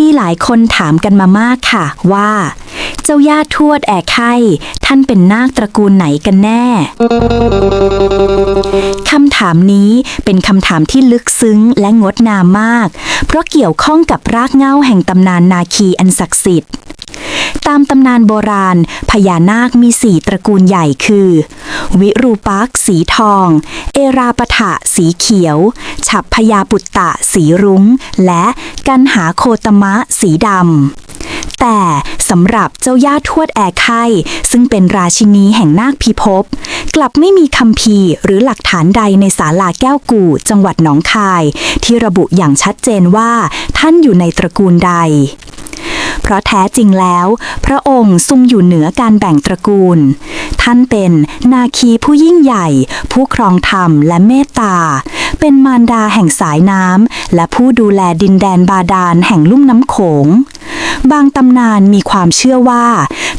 มีหลายคนถามกันมามากค่ะว่า เจ้าย่าทวดแอไข่ ท่านเป็นนาคตระกูลไหนกันแน่ คำถามนี้เป็นคำถามที่ลึกซึ้งและงดงามมาก เพราะเกี่ยวข้องกับรากเหง้าแห่งตำนานนาคีอันศักดิ์สิทธิ์ ตามตำนานโบราณ พญานาคมีสี่ตระกูลใหญ่คือ วิรูปักษ์สีทอง เอราปะทะสีเขียว ฉับพยาปุตตะสีรุง้ง และกันหาโคตมะสีดำ แต่สำหรับเจ้าย่าทวดแอไข่ซึ่งเป็นราชินีแห่งนาคพิภพกลับไม่มีคำพีหรือหลักฐานใดในศาลาแก้วกู่จังหวัดหนองคาย ที่ระบุอย่างชัดเจนว่าท่านอยู่ในตระกูลใด เพราะแท้จริงแล้ว พระองค์ทรงอยู่เหนือการแบ่งตระกูล ท่านเป็นนาคีผู้ยิ่งใหญ่ ผู้ครองธรรมและเมตตา เป็นมารดาแห่งสายน้ำและผู้ดูแลดินแดนบาดาลแห่งลุ่มน้ำโขง บางตำนานมีความเชื่อว่า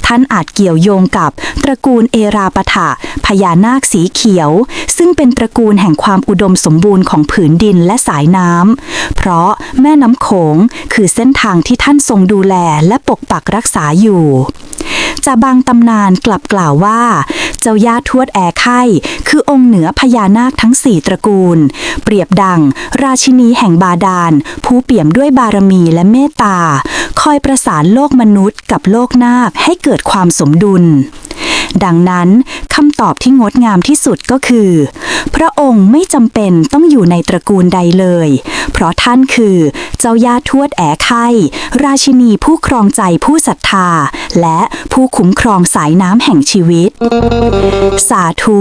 ท่านอาจเกี่ยวโยงกับตระกูลเอราปะทะพญานาคสีเขียว ซึ่งเป็นตระกูลแห่งความอุดมสมบูรณ์ของผืนดินและสายน้ำเพราะแม่น้ำโขงคือเส้นทางที่ท่านทรงดูแลและปกปักรักษาอยู่จาบางตำนานกลับกล่าวว่า เจ้าย่าทวดแอไข่คือองค์เหนือพญานาคทั้งสี่ตระกูล เปรียบดัง ราชินีแห่งบาดาล ผู้เปี่ยมด้วยบารมีและเมตตา คอยประสานโลกมนุษย์กับโลกนาคให้เกิดความสมดุล ดังนั้นคำตอบที่งดงามที่สุดก็คือ พระองค์ไม่จำเป็นต้องอยู่ในตระกูลใดเลย เพราะท่านคือเจ้าย่าทวดแอไข่ราชินีผู้ครองใจผู้ศรัทธา และผู้คุ้มครองสายน้ำแห่งชีวิต สาธุ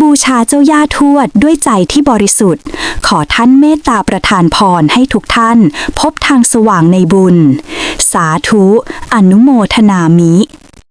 บูชาเจ้าย่าทวดด้วยใจที่บริสุทธิ์ ขอท่านเมตตาประทานพรให้ทุกท่าน พบทางสว่างในบุญ สาธุ อนุโมทนามิ